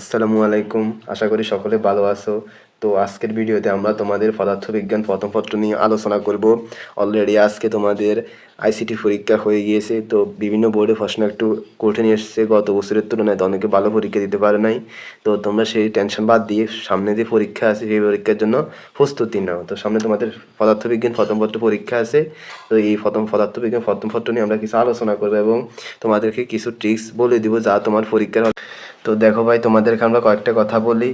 আসসালামু আলাইকুম। আশা করি সকলে ভালো আছো। তো আজকের ভিডিওতে আমরা তোমাদের পদার্থবিজ্ঞান প্রথম পত্র নিয়ে আলোচনা করব। অলরেডি আজকে তোমাদের আইসিটি পরীক্ষা হয়ে গিয়েছে। তো বিভিন্ন বোর্ডে প্রশ্ন একটু কঠিন এসছে। গত বছরের তুলনায় তো অনেকে ভালো পরীক্ষা দিতে পারে নাই। তো তোমরা সেই টেনশন বাদ দিয়ে সামনে যে পরীক্ষা আছে, সেই পরীক্ষার জন্য প্রস্তুতি নাও। তো সামনে তোমাদের পদার্থবিজ্ঞান প্রথম পত্র পরীক্ষা আছে। তো এই প্রথম পদার্থবিজ্ঞান প্রথম পত্র নিয়ে আমরা কিছু আলোচনা করব এবং তোমাদেরকে কিছু ট্রিক্স বলে দিব যা তোমার পরীক্ষার তো দেখো ভাই, তোমাদেরকে আমরা কয়েকটা কথা বলি।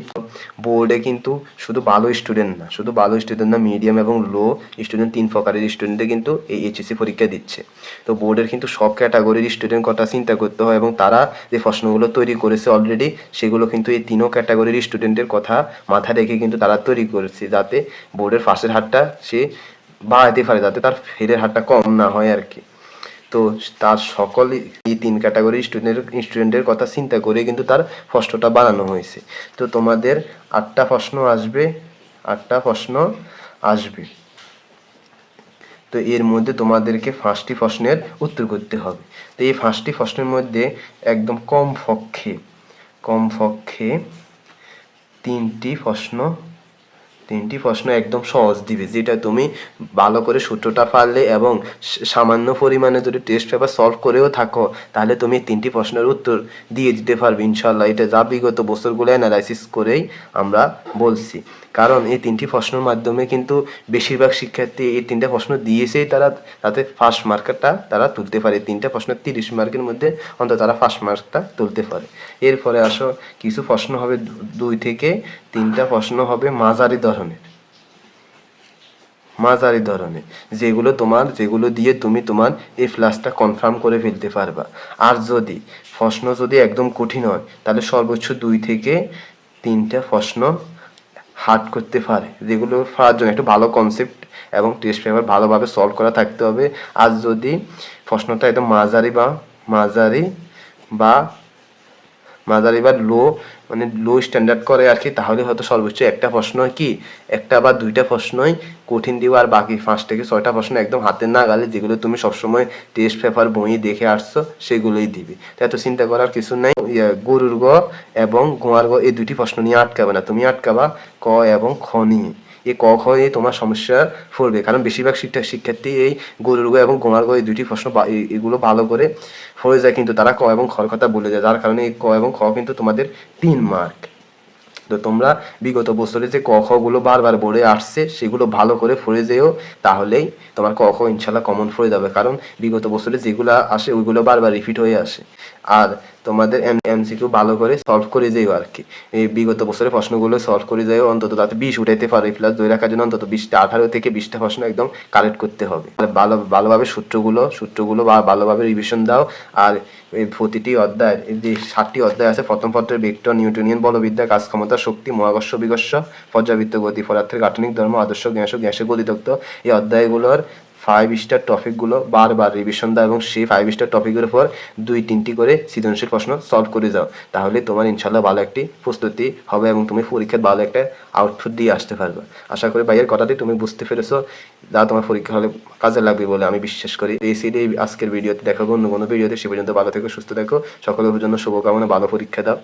বোর্ডে কিন্তু শুধু ভালো স্টুডেন্ট না, শুধু ভালো স্টুডেন্ট না মিডিয়াম এবং লো স্টুডেন্ট তিন প্রকারের স্টুডেন্টে কিন্তু এই এইচএসসি পরীক্ষা দিচ্ছে। তো বোর্ডের কিন্তু সব ক্যাটাগরির স্টুডেন্ট কথা চিন্তা করতে হয় এবং তারা যে প্রশ্নগুলো তৈরি করেছে অলরেডি সেগুলো কিন্তু এই তিনও ক্যাটাগরির স্টুডেন্টের কথা মাথায় রেখে কিন্তু তারা তৈরি করেছে, যাতে বোর্ডের ফাঁসের হারটা সে বাড়াতে পারে, যাতে তার ফেরের হারটা কম না হয় আর কি। তো তার সকল এই তিন ক্যাটাগরি স্টুডেন্টের স্টুডেন্টের কথা চিন্তা করে কিন্তু তার প্রশ্নটা বানানো হয়েছে। তো তোমাদের আটটা প্রশ্ন আসবে, আটটা প্রশ্ন আসবে। তো এর মধ্যে তোমাদেরকে পাঁচটি প্রশ্নের উত্তর করতে হবে। তো এই পাঁচটি প্রশ্নের মধ্যে একদম কম পক্ষে কম পক্ষে তিনটি প্রশ্ন তিনটি প্রশ্ন একদম সহজ দিবে, যেটা তুমি ভালো করে সূত্রটা পারলে এবং সামান্য পরিমাণে যদি টেস্ট পেপার সলভ করেও থাকো, তাহলে তুমি তিনটি প্রশ্নের উত্তর দিয়ে দিতে পারবে ইনশাল্লাহ এটা যা বিগত বছরগুলো অ্যানালাইসিস করেই আমরা বলছি। কারণ এই তিনটি প্রশ্নের মাধ্যমে কিন্তু বেশিরভাগ শিক্ষার্থী এই তিনটা প্রশ্ন দিয়েছেই তারা, তাতে ফার্স্ট মার্কটা তারা তুলতে পারে। তিনটা প্রশ্ন তিরিশ মার্কের মধ্যে অন্তত তারা ফার্স্ট মার্কটা তুলতে পারে। এরপরে আসো, কিছু প্রশ্ন হবে দুই থেকে তিনটা প্রশ্ন হবে মাঝারি ধরনের। মাঝারি ধরনের। যেগুলো তোমার, যেগুলো দিয়ে তুমি তোমার এই প্লাসটা কনফার্ম করে ফেলতে পারবা। আর যদি প্রশ্ন যদি একদম কঠিন হয়, তাহলে সর্বোচ্চ দুই থেকে তিনটা প্রশ্ন হার্ড করতে পারে। যেগুলো পারার জন্য একটু ভালো কনসেপ্ট এবং টেস্ট পেপার ভালোভাবে সলভ করা থাকতে হবে। আর যদি প্রশ্নটা একদম মাঝারি বা মাঝারি বা মাঝারি বা লো মানে লো স্ট্যান্ডার্ড করে আর কি তাহলে হয়তো সর্বোচ্চ একটা প্রশ্ন কি? একটা বা দুইটা প্রশ্নই কঠিন দিব আর বাকি পাঁচ থেকে ছয়টা প্রশ্ন একদম হাতের না গালে যেগুলো তুমি সবসময় টেস্ট পেপার বই দেখে আসছো সেগুলোই দিবে। তো এত চিন্তা করার কিছু নাই। ইয়ে, গরুর গ এবং গোয়ার গ এই দুটি প্রশ্ন নিয়ে আটকাবে না। তুমি আটকাবা ক এবং খ নিয়ে। এই ক, খ এই তোমার সমস্যা পড়বে কারণ বেশিরভাগ শিক্ষা শিক্ষার্থী এই গরুর গো এবং গোমার গো এই দুটি প্রশ্ন এগুলো ভালো করে পড়ে যায়। কিন্তু তারা ক এবং খর কথা বলে যায়। যার কারণে এই ক এবং খ কিন্তু তোমাদের তিন মার্ক তো তোমরা বিগত বছরে যে ক, খ গুলো বারবার বোর্ডে আসছে, সেগুলো ভালো করে পড়ে যেও। তাহলেই তোমার ক, খ ইনশাল্লাহ কমন পড়ে যাবে। কারণ বিগত বছরে যেগুলো আসে, ওইগুলো বারবার রিপিট হয়ে আসে। আর তোমাদের এমসিকিউ ভালো করে সলভ করে যেও আর কি এই বিগত বছরের প্রশ্নগুলো সলভ করে যেও অন্তত তাতে বিশ উঠাইতে পারো। প্লাস ধরে রাখার জন্য অন্তত বিশটা আঠারো থেকে বিশটা প্রশ্ন একদম কালেক্ট করতে হবে। ভালো, ভালোভাবে সূত্রগুলো সূত্রগুলো বা ভালোভাবে রিভিশন দাও। আর প্রতিটি অধ্যায় যে ষাটটি অধ্যায় আছে, প্রথম পত্রের ভেক্টর নিউটনিয়ান বলবিদ্যা, কাজ ক্ষমতা, শক্তি, মহাকর্ষ, বিকর্ষ, পর্যাবৃত্ত গতি, পদার্থের গাঠনিক ধর্ম, আদর্শ গ্যাস ও গ্যাসের গতিতত্ত্ব। এই অধ্যায়গুলোর ফাইভ স্টার টপিকগুলো বারবার রিভিশন দাও এবং সেই ফাইভ স্টার টপিকের উপর দুই তিনটি করে সৃজনশীল প্রশ্ন সলভ করে যাও। তাহলে তোমার ইনশাল্লাহ ভালো একটি প্রস্তুতি হবে এবং তুমি পরীক্ষার ভালো একটা আউটপুট দিয়ে আসতে পারবে। আশা করি ভাইয়ের কথাটি তুমি বুঝতে পেরেছ। যা তোমার পরীক্ষা হলে কাজে লাগবে বলে আমি বিশ্বাস করি। এই সিডি আজকের ভিডিওতে দেখাবো। অন্য কোনো ভিডিওতে সে পর্যন্ত ভালো থেকো, সুস্থ থেকো। সকলের জন্য শুভকামনা, ভালো পরীক্ষা দাও।